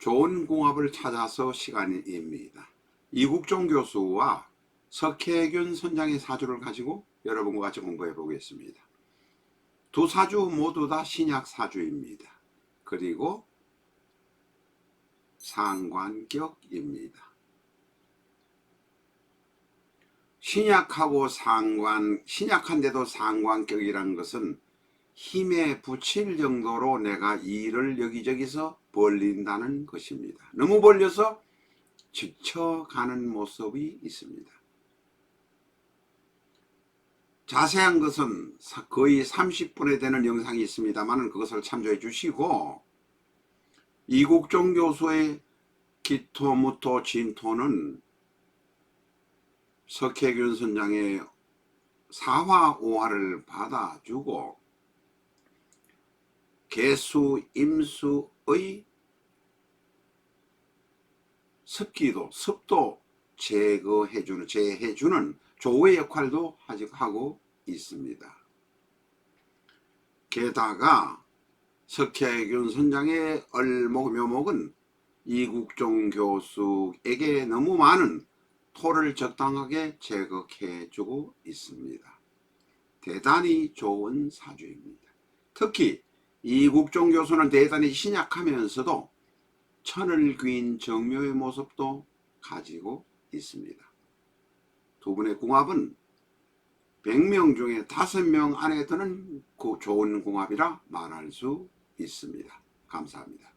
좋은 궁합을 찾아서 시간입니다. 이국종 교수와 석혜균 선장의 사주를 가지고 여러분과 같이 공부해 보겠습니다. 두 사주 모두 다 신약 사주입니다. 그리고 상관격입니다. 신약하고 상관, 신약한데도 상관격이라는 것은 힘에 붙일 정도로 내가 일을 여기저기서 벌린다는 것입니다. 너무 벌려서 지쳐가는 모습이 있습니다. 자세한 것은 사- 거의 30분에 되는 영상이 있습니다만 그것을 참조해 주시고 이국종 교수의 기토무토 진토는 석혜균 선장의 사화 오화를 받아주고 개수 임수의 습기도 습도 제거해주는 제해주는 조의 역할도 하고 있습니다. 게다가 석혜균 선장의 얼목 묘목은 이국종 교수에게 너무 많은 토를 적당하게 제거해주고 있습니다. 대단히 좋은 사주입니다. 특히 이국종 교수는 대단히 신약하면서도 천을 귀인 정묘의 모습도 가지고 있습니다. 두 분의 궁합은 100명 중에 5명 안에 드는 그 좋은 궁합이라 말할 수 있습니다. 감사합니다.